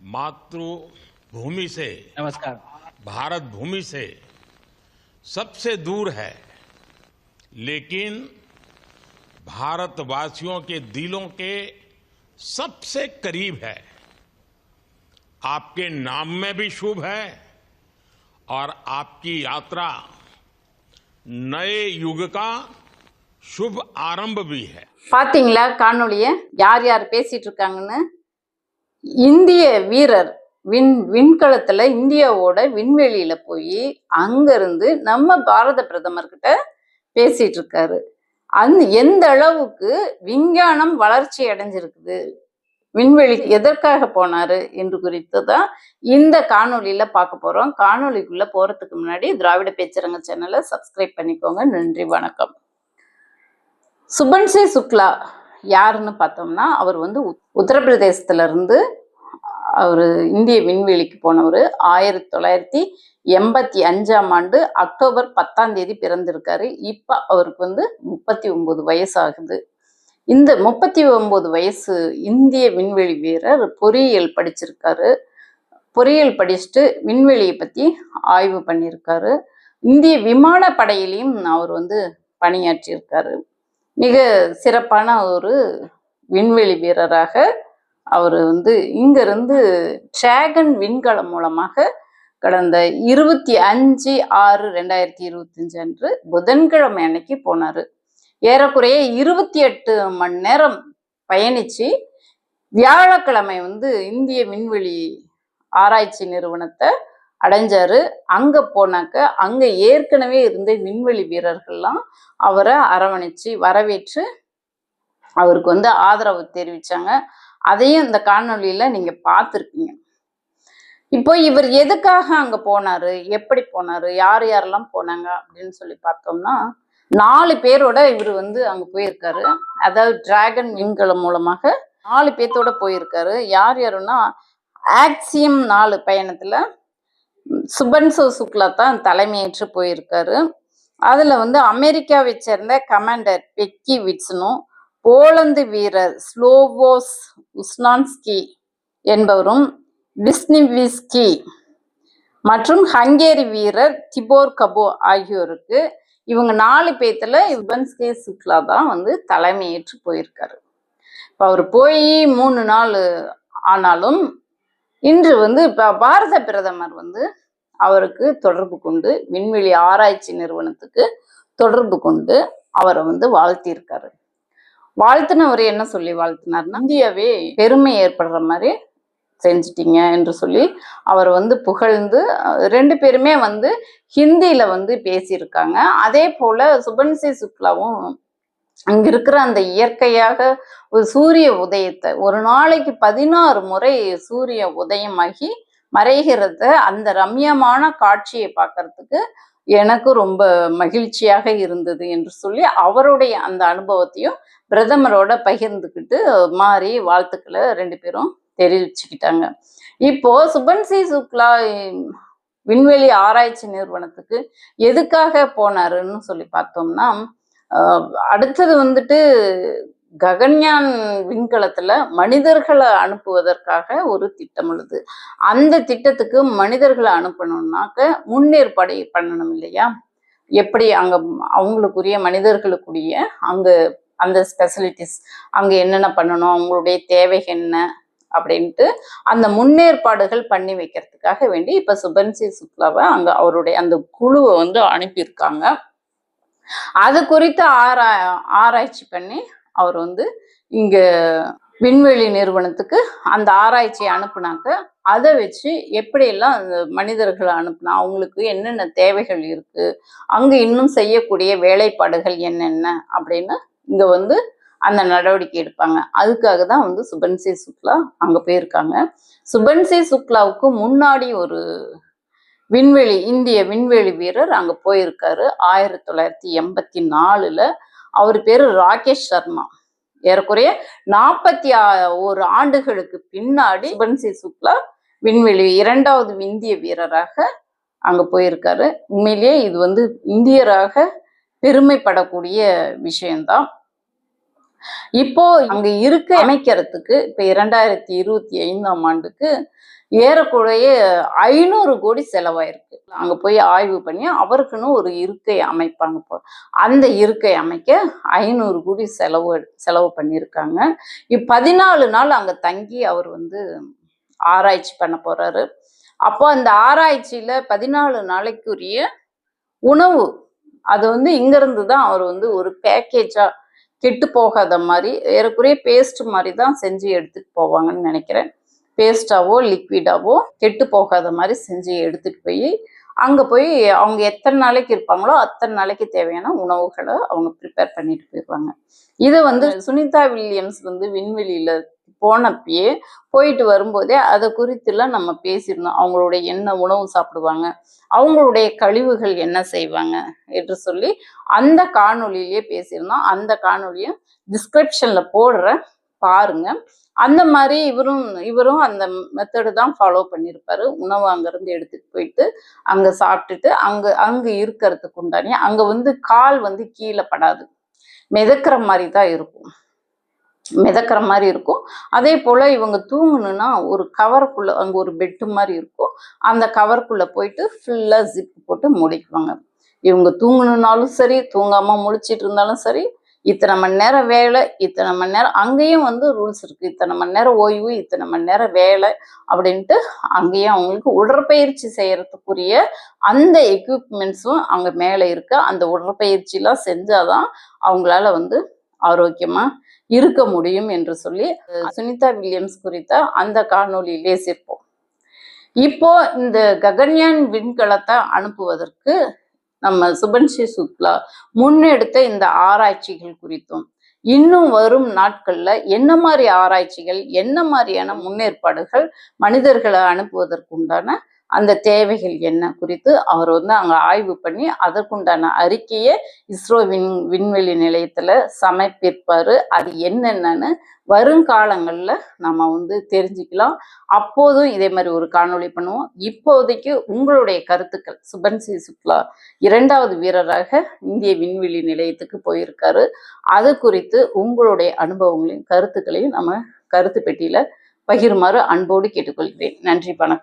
मातृभूमि से नमस्कार भारत भूमि से सबसे दूर है लेकिन भारतवासियों के दिलों के सबसे करीब है आपके नाम में भी शुभ है और आपकी यात्रा नए युग का शुभ आरंभ भी है பாத்தீங்களா காணொளிய யார் யார் பேசிட்டு இருக்காங்கன்னு இந்திய வீரர் விண் விண்கலத்துல இந்தியாவோட விண்வெளியில போய் அங்கிருந்து நம்ம பாரத பிரதமர்கிட்ட பேசிட்டு இருக்காரு அந்த எந்த அளவுக்கு விஞ்ஞானம் வளர்ச்சி அடைஞ்சிருக்குது விண்வெளி எதற்காக போனாரு என்று குறித்து தான் இந்த காணொலியில பார்க்க போறோம். காணொலிக்குள்ள போறதுக்கு முன்னாடி திராவிட பேச்சரங்க சேனலை சப்ஸ்கிரைப் பண்ணிக்கோங்க. நன்றி வணக்கம். சுபன்சே சுக்லா யாருன்னு பார்த்தோம்னா அவர் வந்து உத்- உத்தரப்பிரதேசத்துல இருந்து அவர் இந்திய விண்வெளிக்கு போனவர். ஆயிரத்தி தொள்ளாயிரத்தி எண்பத்தி அஞ்சாம் ஆண்டு அக்டோபர் பத்தாம் தேதி பிறந்திருக்காரு. இப்போ அவருக்கு வந்து முப்பத்தி ஒன்பது வயசு ஆகுது இந்த முப்பத்தி ஒன்பது வயசு இந்திய விண்வெளி வீரர் பொறியியல் படிச்சிருக்காரு. பொறியியல் படிச்சுட்டு விண்வெளியை பற்றி ஆய்வு பண்ணியிருக்காரு இந்திய விமான படையிலையும் அவர் வந்து பணியாற்றியிருக்காரு. மிக சிறப்பான ஒரு விண்வெளி வீரராக அவர் வந்து இங்கிருந்து டிராகன் விண்கலம் மூலமாக கடந்த இருபத்தி அஞ்சு ஆறு ரெண்டாயிரத்தி இருபத்தஞ்சு அன்று புதன்கிழமை அன்னைக்கு போனார். ஏறக்குறைய இருபத்தி எட்டு மணி நேரம் பயணிச்சு வியாழக்கிழமை வந்து இந்திய விண்வெளி ஆராய்ச்சி நிறுவனத்தை அடைஞ்சாரு. அங்க போனாக்க அங்க ஏற்கனவே இருந்த விண்வெளி வீரர்கள்லாம் அவரை அரவணைச்சு வரவேற்று அவருக்கு வந்து ஆதரவு தெரிவிச்சாங்க. அதையும் இந்த காணொலியில நீங்க பார்த்துருக்கீங்க. இப்போ இவர் எதுக்காக அங்க போனாரு? எப்படி போனாரு? யார் யாரெல்லாம் போனாங்க? அப்படின்னு சொல்லி பார்த்தோம்னா நாலு பேரோட இவர் வந்து அங்க போயிருக்காரு. அதாவது டிராகன் விண்கலம் மூலமாக நாலு பேர்த்தோட போயிருக்காரு. யார் யாருன்னா ஆக்சியம் நாலு பயணத்துல சுபன்சோ சுக்லா தான் தலைமையேற்று போயிருக்காரு. அதுல வந்து அமெரிக்காவை சேர்ந்த கமாண்டர் பெக்கி விட்சனும் போலந்து வீரர் ஸ்லோவோஸ் உஸ்னான்ஸ்கி என்பவரும் விஸ்னிவிஸ்கி மற்றும் ஹங்கேரி வீரர் திபோர் கபோ ஆகியோருக்கு இவங்க நாலு பேத்துல இவன்ஸ்கே சுக்லா தான் வந்து தலைமையேற்று போயிருக்காரு. இப்போ அவர் போய் மூணு நாள் ஆனாலும் இன்று வந்து இப்போ பாரத பிரதமர் வந்து அவருக்கு தொடர்பு கொண்டு விண்வெளி ஆராய்ச்சி நிறுவனத்துக்கு தொடர்பு கொண்டு அவரை வந்து வாழ்த்தியிருக்காரு. வாழ்த்துனவர் என்ன சொல்லி வாழ்த்தினார்னா இந்தியாவே பெருமை ஏற்படுற மாதிரி செஞ்சிட்டீங்க என்று சொல்லி அவர் வந்து புகழ்ந்து ரெண்டு பேருமே வந்து ஹிந்தியில வந்து பேசியிருக்காங்க. அதே போல சுபன்சி சுக்லாவும் அங்க இருக்கிற அந்த இயற்கையாக ஒரு சூரிய உதயத்தை ஒரு நாளைக்கு பதினாறு முறை சூரிய உதயமாகி மறைகிறத. அந்த ரம்யமான காட்சியை பார்க்கறதுக்கு எனக்கு ரொம்ப மகிழ்ச்சியாக இருந்தது என்று சொல்லி அவருடைய அந்த அனுபவத்தையும் பிரதமரோட பகிர்ந்துக்கிட்டு மாறி வாழ்த்துக்களை ரெண்டு பேரும் தெரிவிச்சுக்கிட்டாங்க. இப்போ சுபன்சி சுக்லா விண்வெளி ஆராய்ச்சி நிறுவனத்துக்கு எதுக்காக போனாருன்னு சொல்லி பார்த்தோம்னா அடுத்தது வந்துட்டு ககன்யான் விண்கலத்துல மனிதர்களை அனுப்புவதற்காக ஒரு திட்டம் உள்ளது. அந்த திட்டத்துக்கு மனிதர்களை அனுப்பணும்னாக்க முன்னேற்பாடு பண்ணணும் இல்லையா? எப்படி அங்க அவங்களுக்குரிய மனிதர்களுக்குரிய அங்க அந்த ஸ்பெசிலிட்டிஸ் அங்க என்னென்ன பண்ணணும் அவங்களுடைய தேவை என்ன அப்படின்ட்டு அந்த முன்னேற்பாடுகள் பண்ணி வைக்கிறதுக்காக வேண்டி இப்ப சுபன்சி சுக்லாவை அங்க அவருடைய அந்த குழுவை வந்து அனுப்பியிருக்காங்க. அது குறித்து ஆரா ஆராய்ச்சி பண்ணி அவர் வந்து இங்கே விண்வெளி நிறுவனத்துக்கு அந்த ஆராய்ச்சியை அனுப்புனாக்க அதை வச்சு எப்படியெல்லாம் அந்த மனிதர்களை அனுப்புனா அவங்களுக்கு என்னென்ன தேவைகள் இருக்கு அங்கே இன்னும் செய்யக்கூடிய வேலைப்பாடுகள் என்னென்ன அப்படின்னு இங்கே வந்து அந்த நடவடிக்கை எடுப்பாங்க. அதுக்காக தான் வந்து சுபன்சி சுக்லா அங்கே போயிருக்காங்க. சுபன்சி சுக்லாவுக்கு முன்னாடி ஒரு விண்வெளி இந்திய விண்வெளி வீரர் அங்கே போயிருக்காரு. ஆயிரத்தி தொள்ளாயிரத்தி எண்பத்தி நாலில் அவர் பேரு ராகேஷ் சர்மா. ஏறக்குறைய நாற்பத்தி ஒரு ஆண்டுகளுக்கு பின்னாடி சுபன்சி சுக்லா விண்வெளி இரண்டாவது இந்திய வீரராக அங்க போயிருக்காரு. உண்மையிலேயே இது வந்து இந்தியராக பெருமைப்படக்கூடிய விஷயம்தான். இப்போ அங்க இருக்க அமைக்கிறதுக்கு இப்ப இரண்டாயிரத்தி இருபத்தி ஐந்தாம் ஆண்டுக்கு ஏறக்குறைய ஐநூறு கோடி செலவாயிருக்கு. அங்க போய் ஆய்வு பண்ணி அவருக்குன்னு ஒரு இருக்கை அமைப்பாங்க போ அந்த இருக்கை அமைக்க ஐநூறு கோடி செலவு செலவு பண்ணியிருக்காங்க. இப்பதினாலு நாள் அங்க தங்கி அவர் வந்து ஆராய்ச்சி பண்ண போறாரு. அப்போ அந்த ஆராய்ச்சியில பதினாலு நாளைக்குரிய உணவு அது வந்து இங்கிருந்து தான் அவர் வந்து ஒரு பேக்கேஜா கெட்டு போகாத மாதிரி ஏறக்குறைய பேஸ்ட் மாதிரி தான் செஞ்சு எடுத்துட்டு போவாங்கன்னு நினைக்கிறேன். பேஸ்டாவோ லிக்விடாவோ கெட்டு போகாத மாதிரி செஞ்சு எடுத்துட்டு போய் அங்க போய் அவங்க எத்தனை நாளைக்கு இருப்பாங்களோ அத்தனை நாளைக்கு தேவையான உணவுகளை அவங்க ப்ரிப்பேர் பண்ணிட்டு போயிடுவாங்க இது வந்து சுனிதா வில்லியம்ஸ் வந்து விண்வெளியில போனப்பயே போயிட்டு வரும்போதே அதை குறித்துலாம் நம்ம பேசியிருந்தோம் அவங்களுடைய என்ன உணவு சாப்பிடுவாங்க அவங்களுடைய கழிவுகள் என்ன செய்வாங்க என்று சொல்லி அந்த காணொலியிலேயே பேசியிருந்தோம். அந்த காணொலியும் டிஸ்கிரிப்ஷன்ல போடுற பாருங்க. அந்த மாதிரி இவரும் இவரும் அந்த மெத்தடு தான் ஃபாலோ பண்ணியிருப்பாரு உணவு அங்கேருந்து எடுத்துட்டு போயிட்டு அங்கே சாப்பிட்டுட்டு அங்கே அங்கே இருக்கிறதுக்கு உண்டானே அங்கே வந்து கால் வந்து கீழே படாது. மிதக்கிற மாதிரி தான் இருக்கும். மிதக்கிற மாதிரி இருக்கும். அதே போல் இவங்க தூங்கணுன்னா ஒரு கவருக்குள்ள அங்கே ஒரு பெட்டு மாதிரி இருக்கும். அந்த கவருக்குள்ளே போயிட்டு ஃபுல்லாக ஜிப் போட்டு மூடிக்குவாங்க. இவங்க தூங்கணுன்னாலும் சரி தூங்காமல் முழிச்சிட்டு இருந்தாலும் சரி இத்தனை மணி நேரம் வேலை இத்தனை மணி நேரம் அங்கேயும் வந்து ரூல்ஸ் இருக்குது இத்தனை மணி நேரம் ஓய்வு இத்தனை மணி நேரம் வேலை அப்படின்ட்டு அங்கேயும் அவங்களுக்கு உடற்பயிற்சி செய்கிறதுக்குரிய அந்த எக்யூப்மெண்ட்ஸும் அங்கே மேலே இருக்க. அந்த உடற்பயிற்சிலாம் செஞ்சாதான் அவங்களால வந்து ஆரோக்கியமாக இருக்க முடியும் என்று சொல்லி சுனிதா வில்லியம்ஸ் குறித்த அந்த காணொலியில் பேசியிருப்போம் இப்போ இந்த ககன்யான் விண்கலத்தை அனுப்புவதற்கு நம்ம சுபன்ஷி சுக்லா முன்னெடுத்த இந்த ஆராய்ச்சிகள் குறித்தும் இன்னும் வரும் நாட்கள்ல என்ன மாதிரி ஆராய்ச்சிகள் என்ன மாதிரியான முன்னேற்பாடுகள் மனிதர்களை அனுப்புவதற்குண்டான அந்த தேவைகள் என்ன குறித்து அவர் வந்து அங்கே ஆய்வு பண்ணி அதற்குண்டான அறிக்கையை இஸ்ரோ விண் விண்வெளி நிலையத்தில் சமர்ப்பிப்பார். அது என்னென்னன்னு வருங்காலங்களில் நம்ம வந்து தெரிஞ்சுக்கலாம். அப்போதும் இதே மாதிரி ஒரு காணொளி பண்ணுவோம். இப்போதைக்கு உங்களுடைய கருத்துக்கள். சுபன்சி சுக்லா இரண்டாவது வீரராக இந்திய விண்வெளி நிலையத்துக்கு போயிருக்காரு. அது குறித்து உங்களுடைய அனுபவங்களையும் கருத்துக்களையும் நம்ம கருத்து பெட்டியில் பகிருமாறு அன்போடு கேட்டுக்கொள்கிறேன். நன்றி வணக்கம்.